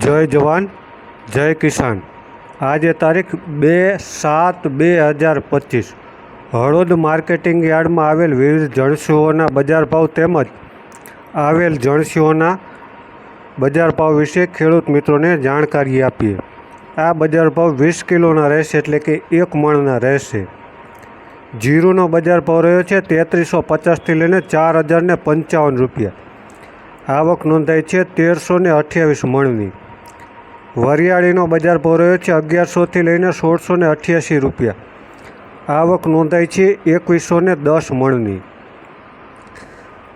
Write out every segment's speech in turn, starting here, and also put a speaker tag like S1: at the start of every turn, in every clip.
S1: જય જવાન, જય કિસાન. આજે તારીખ બે સાત બે હજાર પચીસ. હળોદ માર્કેટિંગ યાર્ડમાં આવેલ વિવિધ જણસીઓના બજાર ભાવ તેમજ આવેલ જણસીઓના બજાર ભાવ વિશે ખેડૂત મિત્રોને જાણકારી આપીએ. આ બજાર ભાવ વીસ કિલોના રહેશે એટલે કે એક મણના રહેશે. જીરુનો બજાર ભાવ રહ્યો છે તેત્રીસો પચાસથી લઈને ચાર હજારને પંચાવન રૂપિયા. આવક નોંધાઈ છે તેરસો ને અઠ્યાવીસ મણની. વરિયાળીનો બજાર ભાવ રહ્યો છે અગિયારસોથી લઈને સોળસો ને અઠ્યાસી રૂપિયા. આવક નોંધાઈ છે એકવીસો ને દસ મણની.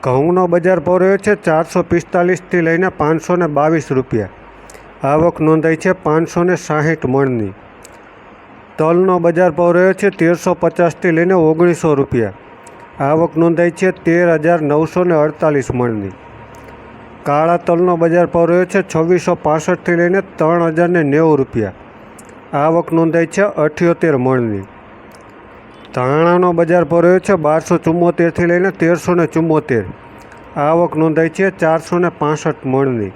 S1: ઘઉંનો બજાર ભાવ રહ્યો છે ચારસો પિસ્તાલીસથી લઈને પાંચસો ને બાવીસ રૂપિયા. આવક નોંધાઈ છે પાંચસો ને સાહીઠ મણની. તલનો બજાર ભાવ રહ્યો છે તેરસો પચાસથી લઈને ઓગણીસો રૂપિયા. આવક નોંધાઈ છે તેર હજાર નવસો ને અડતાલીસ મણની. કાળા તલનો બજાર ભાવ રહ્યો છે છવ્વીસો પાસઠથી લઈને ત્રણ હજારને નેવું રૂપિયા. આવક નોંધાઈ છે અઠ્યોતેર મણની. ધાણાનો બજાર ભાવ રહ્યો છે બારસો ચુમ્મોતેરથી લઈને તેરસો ને ચુમ્મોતેર આવક નોંધાઈ છે ચારસો ને પાસઠ મણની.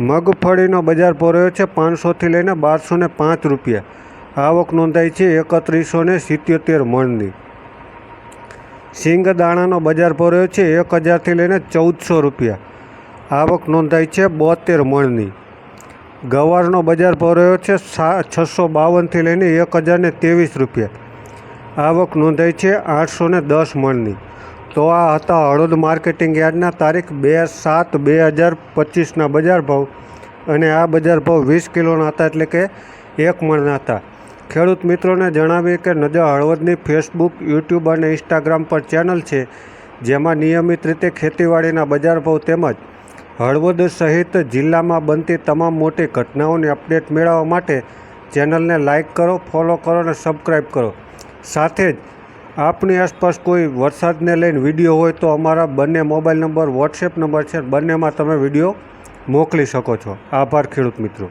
S1: મગફળીનો બજાર ભાવ રહ્યો છે પાંચસોથી લઈને બારસો ને પાંચ રૂપિયા. આવક નોંધાઈ છે એકત્રીસો ને સિત્યોતેર મણની. સિંગદાણાનો બજાર ભાવ રહ્યો છે એક હજારથી લઈને ચૌદસો રૂપિયા. આવક નોંધાઈ છે બોતેર મણની. ગવારનો બજાર ભાવ રહ્યો છે છસો બાવનથી લઈને એક હજારને ત્રેવીસ રૂપિયા. આવક નોંધાઈ છે આઠસો ને દસ મણની. તો આ હતા હળવદ માર્કેટિંગ યાર્ડના તારીખ બે સાત બે હજાર પચીસના બજાર ભાવ અને આ બજાર ભાવ વીસ કિલોના હતા એટલે કે એક મણના હતા. ખેડૂત મિત્રોને જણાવીએ કે નજર હળવદની ફેસબુક, યુટ્યુબ અને ઇન્સ્ટાગ્રામ પર ચેનલ છે, જેમાં નિયમિત રીતે ખેતીવાડીના બજાર ભાવ તેમજ હળવદ સહિત જિલ્લામાં બનતી તમામ મોટી ઘટનાઓની અપડેટ મેળવવા માટે ચેનલને લાઇક કરો, ફોલો કરો અને સબસ્ક્રાઈબ કરો. સાથે જ, આપની આસપાસ કોઈ વરસાદને લઈને વીડિયો હોય તો અમારા બંને મોબાઈલ નંબર, વોટ્સએપ નંબર છે. બંનેમાં તમે વીડિયો મોકલી શકો છો. આભાર ખેડૂત મિત્રો.